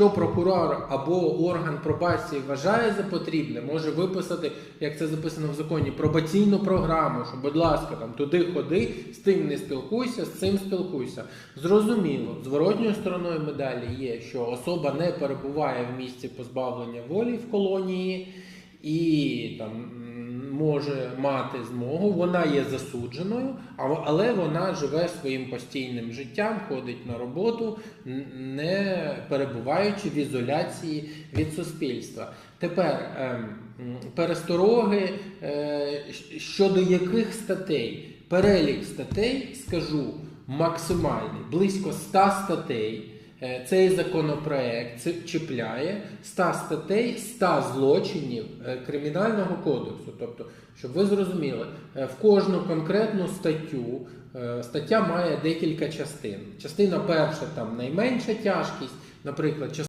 Що прокурор або орган пробації вважає за потрібне, може виписати, як це записано в законі, пробаційну програму, що, будь ласка, там туди ходи, з тим не спілкуйся, з цим спілкуйся. Зрозуміло, зворотньою стороною медалі є, що особа не перебуває в місці позбавлення волі в колонії і там може мати змогу, вона є засудженою, але вона живе своїм постійним життям, ходить на роботу, не перебуваючи в ізоляції від суспільства. Тепер ем, перестороги е, щодо яких статей? Перелік статей скажу максимальний, близько 100 статей. Е, Цей законопроект чіпляє 100 статей, 100 злочинів е, Кримінального кодексу. Тобто, щоб ви зрозуміли, е, в кожну конкретну статтю стаття має декілька частин. Частина перша там найменша тяжкість, наприклад,